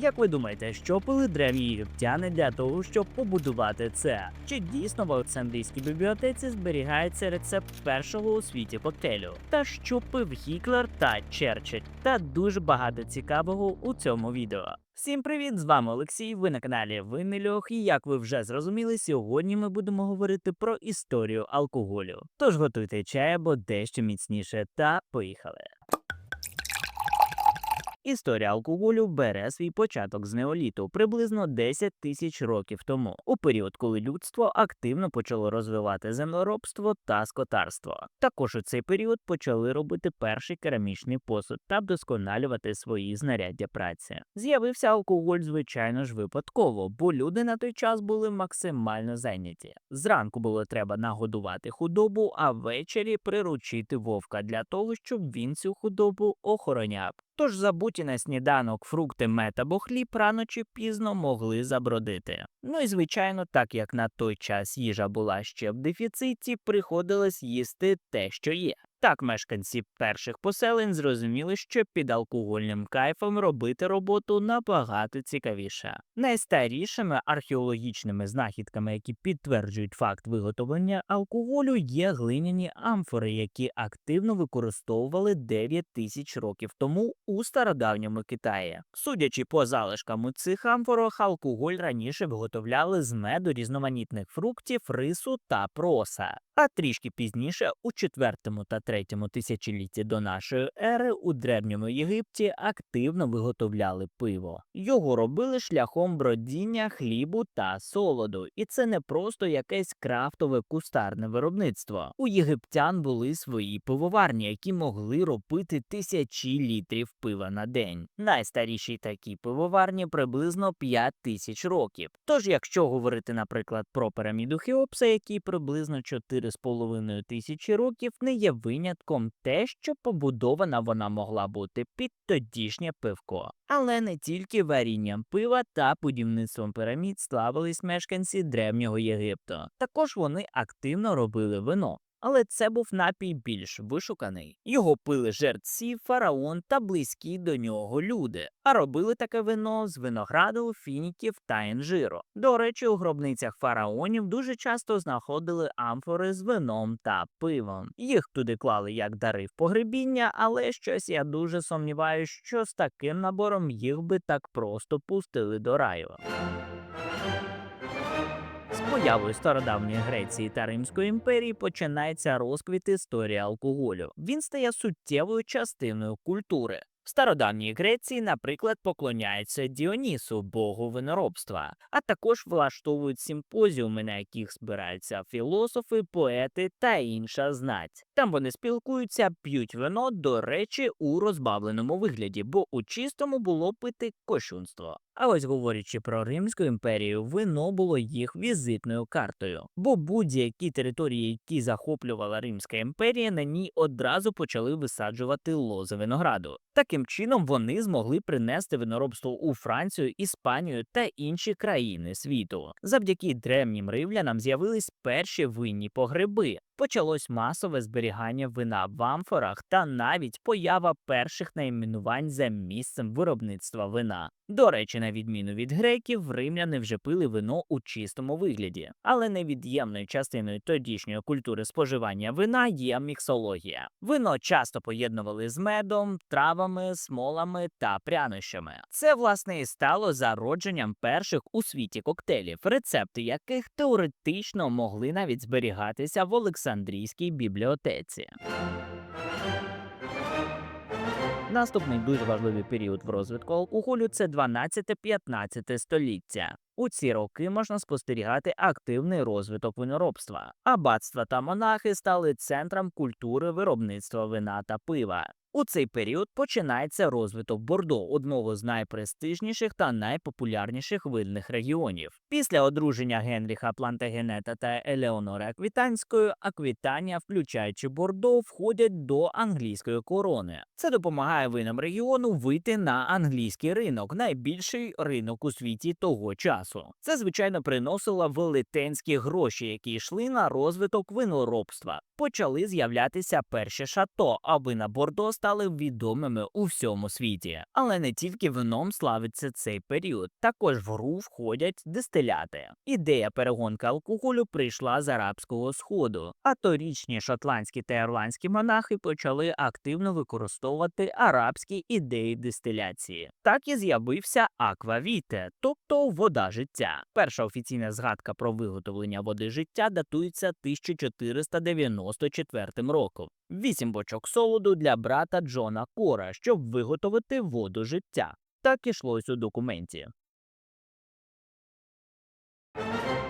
Як ви думаєте, що пили древні єгиптяни для того, щоб побудувати це? Чи дійсно в Олександрійській бібліотеці зберігається рецепт першого у світі коктейлю? Та що пив Гітлер та Черчилль? Та дуже багато цікавого у цьому відео. Всім привіт! З вами Олексій. Ви на каналі Винний Льох. І як ви вже зрозуміли, сьогодні ми будемо говорити про історію алкоголю. Тож готуйте чай або дещо міцніше та поїхали. Історія алкоголю бере свій початок з неоліту приблизно 10 тисяч років тому, у період, коли людство активно почало розвивати землеробство та скотарство. Також у цей період почали робити перший керамічний посуд та вдосконалювати свої знаряддя праці. З'явився алкоголь, звичайно ж, випадково, бо люди на той час були максимально зайняті. Зранку було треба нагодувати худобу, а ввечері приручити вовка для того, щоб він цю худобу охороняв. Тож забуті на сніданок фрукти, мед або хліб рано чи пізно могли забродити. Ну і звичайно, так як на той час їжа була ще в дефіциті, приходилось їсти те, що є. Так мешканці перших поселень зрозуміли, що під алкогольним кайфом робити роботу набагато цікавіше. Найстарішими археологічними знахідками, які підтверджують факт виготовлення алкоголю, є глиняні амфори, які активно використовували 9 тисяч років тому у стародавньому Китаї. Судячи по залишкам у цих амфорах, алкоголь раніше виготовляли з меду різноманітних фруктів, рису та проса. А трішки пізніше, у четвертому та третьому тисячолітті до нашої ери, у древньому Єгипті активно виготовляли пиво. Його робили шляхом бродіння хлібу та солоду, і це не просто якесь крафтове кустарне виробництво. У єгиптян були свої пивоварні, які могли робити тисячі літрів пива на день. Найстаріші такі пивоварні приблизно 5 тисяч років. Тож, якщо говорити, наприклад, про піраміду Хеопса, який приблизно 4,5 тисячі років, не є винятком те, що побудована вона могла бути під тодішнє пивко. Але не тільки варінням пива та будівництвом пірамід славились мешканці древнього Єгипту. Також вони активно робили вино. Але це був напій більш вишуканий. Його пили жерці, фараон та близькі до нього люди, а робили таке вино з винограду, фініків та інжиру. До речі, у гробницях фараонів дуже часто знаходили амфори з вином та пивом. Їх туди клали як дари в погребіння, але щось я дуже сумніваюся, що з таким набором їх би так просто пустили до раю. Появою стародавньої Греції та Римської імперії починається розквіт історії алкоголю. Він стає суттєвою частиною культури. В стародавній Греції, наприклад, поклоняються Діонісу, богу виноробства, а також влаштовують симпозіуми, на яких збираються філософи, поети та інша знать. Там вони спілкуються, п'ють вино, до речі, у розбавленому вигляді, бо у чистому було пити кощунство. А ось говорячи про Римську імперію, вино було їх візитною картою, бо будь-які території, які захоплювала Римська імперія, на ній одразу почали висаджувати лози винограду. Таким чином вони змогли принести виноробство у Францію, Іспанію та інші країни світу. Завдяки древнім римлянам з'явились перші винні погреби. Почалось масове зберігання вина в амфорах та навіть поява перших найменувань за місцем виробництва вина. До речі, на відміну від греків, римляни вже пили вино у чистому вигляді, але невід'ємною частиною тодішньої культури споживання вина є міксологія. Вино часто поєднували з медом, травами, смолами та прянощами. Це власне і стало зародженням перших у світі коктейлів, рецепти яких теоретично могли навіть зберігатися в Олександрійській бібліотеці. Наступний дуже важливий період в розвитку алкоголю це 12-15 століття. У ці роки можна спостерігати активний розвиток виноробства. Аббатства та монахи стали центром культури виробництва вина та пива. У цей період починається розвиток Бордо, одного з найпрестижніших та найпопулярніших винних регіонів. Після одруження Генріха Плантагенета та Елеонори Аквітанської, Аквітанія, включаючи Бордо, входять до англійської корони. Це допомагає винам регіону вийти на англійський ринок, найбільший ринок у світі того часу. Це звичайно приносило велетенські гроші, які йшли на розвиток виноробства. Почали з'являтися перші шато, а вина Бордо стали відомими у всьому світі. Але не тільки вином славиться цей період, також в гру входять дистиляти. Ідея перегонки алкоголю прийшла з арабського сходу, а торічні шотландські та ірландські монахи почали активно використовувати арабські ідеї дистиляції. Так і з'явився аквавіте, тобто вода життя. Перша офіційна згадка про виготовлення води життя датується 1494 роком. Вісім бочок солоду для брата Джона Кора, щоб виготовити воду життя. Так ішлось у документі.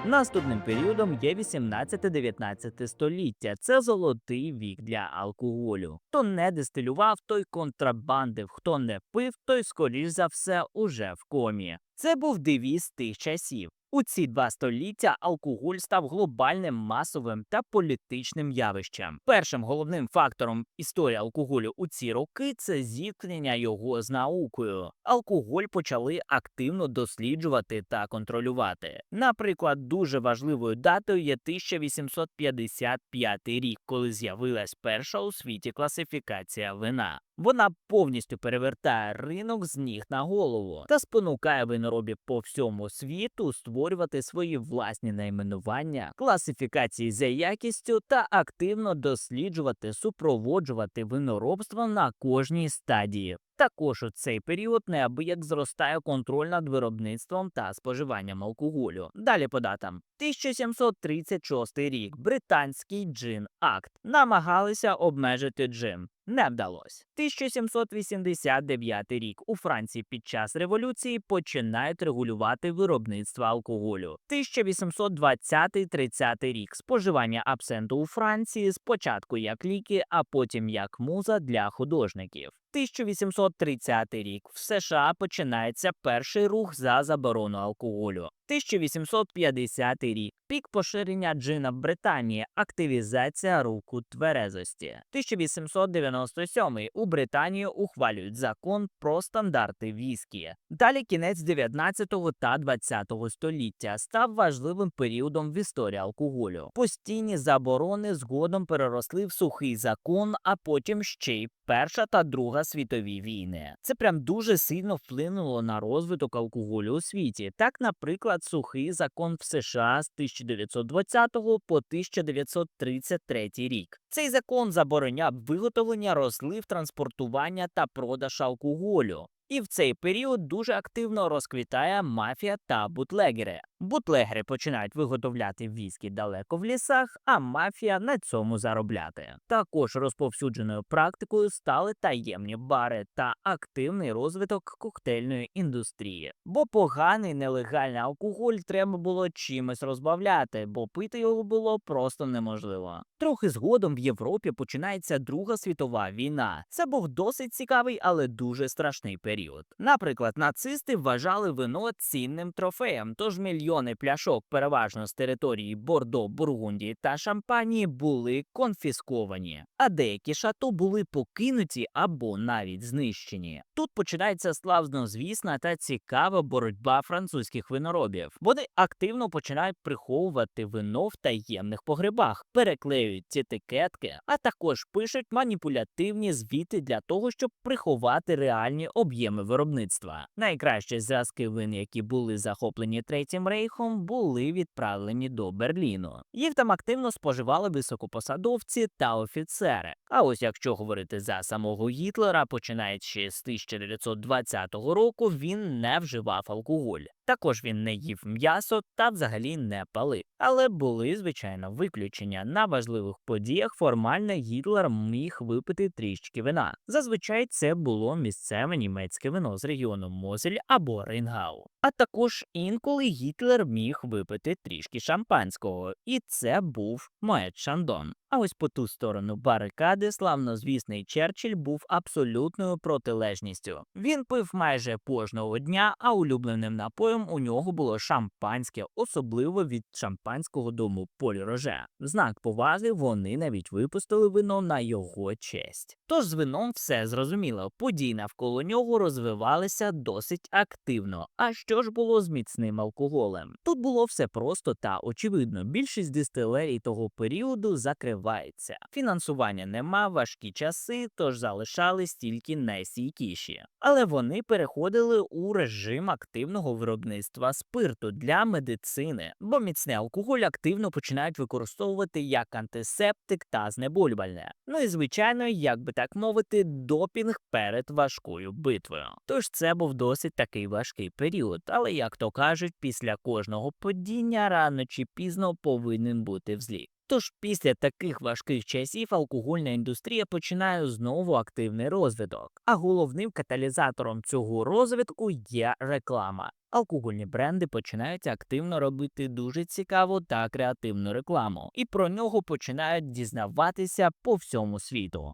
Наступним періодом є 18-19 століття. Це золотий вік для алкоголю. Хто не дистилював, той контрабандив, хто не пив, той скоріш за все уже в комі. Це був девіз тих часів. У ці два століття алкоголь став глобальним масовим та політичним явищем. Першим головним фактором історії алкоголю у ці роки це зіткнення його з наукою. Алкоголь почали активно досліджувати та контролювати. Наприклад, дуже важливою датою є 1855 рік, коли з'явилась перша у світі класифікація вина. Вона повністю перевертає ринок з ніг на голову та спонукає виноробів по всьому світу створювати свої власні найменування, класифікації за якістю та активно досліджувати, супроводжувати виноробство на кожній стадії. Також у цей період неабияк зростає контроль над виробництвом та споживанням алкоголю. Далі по датам. 1736 рік британський джин акт намагалися обмежити джин. Не вдалося. 1789 рік у Франції під час революції починають регулювати виробництво алкоголю. 1820-30 рік споживання абсенту у Франції спочатку як ліки, а потім як муза для художників. 1830 рік в США починається перший рух за заборону алкоголю. 1850 рік пік поширення джина в Британії, активізація руху тверезості. 1897 у Британії ухвалюють закон про стандарти віскі. Далі кінець 19 та 20 століття став важливим періодом в історії алкоголю. Постійні заборони згодом переросли в сухий закон, а потім ще й Перша та Друга світові війни. Це прям дуже сильно вплинуло на розвиток алкоголю у світі. Так, наприклад, сухий закон в США з 1920 по 1933 рік. Цей закон забороняв виготовлення, розлив, транспортування та продаж алкоголю. І в цей період дуже активно розквітає мафія та бутлегери. Бутлегери починають виготовляти віскі далеко в лісах, а мафія на цьому заробляти. Також розповсюдженою практикою стали таємні бари та активний розвиток коктейльної індустрії. Бо поганий нелегальний алкоголь треба було чимось розбавляти, бо пити його було просто неможливо. Трохи згодом в Європі починається Друга світова війна. Це був досить цікавий, але дуже страшний період. Наприклад, нацисти вважали вино цінним трофеєм, тож мільйони пляшок, переважно з території Бордо, Бургундії та Шампанії, були конфісковані, а деякі шато були покинуті або навіть знищені. Тут починається славнозвісна та цікава боротьба французьких виноробів. Вони активно починають приховувати вино в таємних погребах, переклеюють етикетки, а також пишуть маніпулятивні звіти для того, щоб приховати реальні об'єми виробництва. Найкращі зразки вин, які були захоплені третім рейхом, були відправлені до Берліну. Їх там активно споживали високопосадовці та офіцери. А ось якщо говорити за самого Гітлера, починаючи з 1920 року, він не вживав алкоголь. Також він не їв м'ясо та взагалі не палив. Але були, звичайно, виключення. На важливих подіях формально Гітлер міг випити трішки вина. Зазвичай це було місцеве німецьке вино з регіону Мозель або Рейнгау. А також інколи Гітлер міг випити трішки шампанського, і це був Моет Шандон. А ось по ту сторону барикади славнозвісний Черчилль був абсолютною протилежністю. Він пив майже кожного дня, а улюбленим напоєм у нього було шампанське, особливо від шампанського дому Полі Роже. В знак поваги вони навіть випустили вино на його честь. Тож з вином все зрозуміло. Події навколо нього розвивалися досить активно. А що ж було з міцним алкоголем? Тут було все просто та очевидно. Більшість дистилерій того періоду закривається. Фінансування нема, важкі часи, тож залишались тільки найстійкіші. Але вони переходили у режим активного виробництва спирту для медицини, бо міцний алкоголь активно починають використовувати як антисептик та знеболювальне. Ну і звичайно, як би так мовити, допінг перед важкою битвою. Тож це був досить такий важкий період, але як то кажуть, після кожного падіння рано чи пізно повинен бути взліт. Тож після таких важких часів алкогольна індустрія починає знову активний розвиток. А головним каталізатором цього розвитку є реклама. Алкогольні бренди починають активно робити дуже цікаву та креативну рекламу, і про нього починають дізнаватися по всьому світу.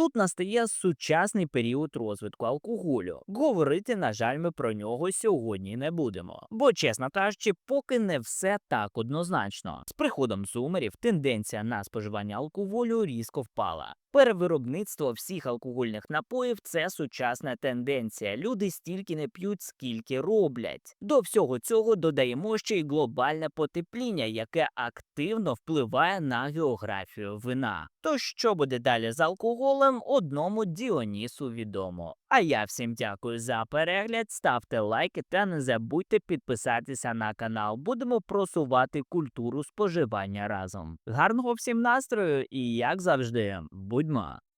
Тут настає сучасний період розвитку алкоголю. Говорити, на жаль, ми про нього сьогодні не будемо. Бо, чесно кажучи, поки не все так однозначно. З приходом зумерів тенденція на споживання алкоголю різко впала. Перевиробництво всіх алкогольних напоїв це сучасна тенденція. Люди стільки не п'ють, скільки роблять. До всього цього додаємо ще й глобальне потепління, яке активно впливає на географію вина. То що буде далі з алкоголем, одному Діонісу відомо. А я всім дякую за перегляд. Ставте лайки та не забудьте підписатися на канал. Будемо просувати культуру споживання разом. Гарного всім настрою і як завжди, Good ma